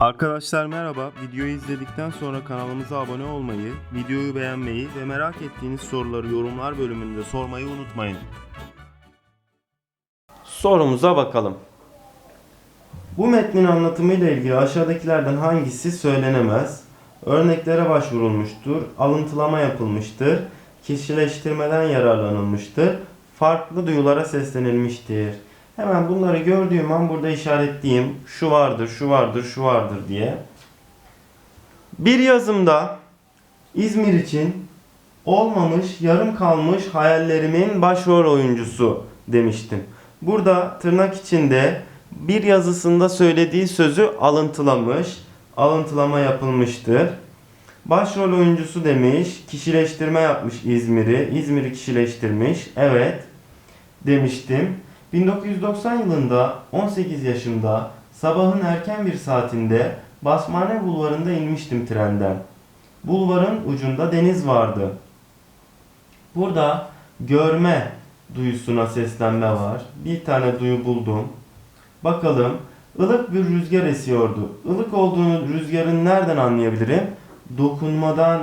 Arkadaşlar merhaba. Videoyu izledikten sonra kanalımıza abone olmayı, videoyu beğenmeyi ve merak ettiğiniz soruları yorumlar bölümünde sormayı unutmayın. Sorumuza bakalım. Bu metnin anlatımıyla ilgili aşağıdakilerden hangisi söylenemez? Örneklere başvurulmuştur, alıntılama yapılmıştır, kişileştirmeden yararlanılmıştır, farklı duyulara seslenilmiştir. Hemen bunları gördüğüm an burada işaretleyeyim. Şu vardır, şu vardır, şu vardır diye. Bir yazımda İzmir için olmamış, yarım kalmış hayallerimin başrol oyuncusu demiştim. Burada tırnak içinde bir yazısında söylediği sözü alıntılamış, alıntılama yapılmıştır. Başrol oyuncusu demiş, kişileştirme yapmış İzmir'i, İzmir'i kişileştirmiş, evet demiştim. 1990 yılında 18 yaşımda sabahın erken bir saatinde Basmane Bulvarı'nda inmiştim trenden. Bulvarın ucunda deniz vardı. Burada görme duyusuna seslenme var. Bir tane duyu buldum. Bakalım. ılık bir rüzgar esiyordu. Ilık olduğunu rüzgarın nereden anlayabilirim? Dokunmadan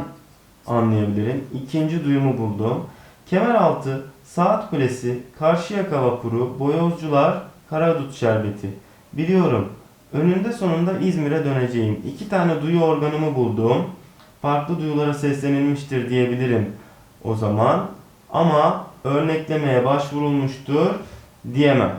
anlayabilirim. İkinci duyumu buldum. Kemeraltı, Saat Kulesi, Karşıyaka Vapuru, Boyozcular, Karadut Şerbeti. Biliyorum. Önünde sonunda İzmir'e döneceğim. İki tane duyu organımı buldum. Farklı duyulara seslenilmiştir diyebilirim o zaman. Ama örneklemeye başvurulmuştur diyemem.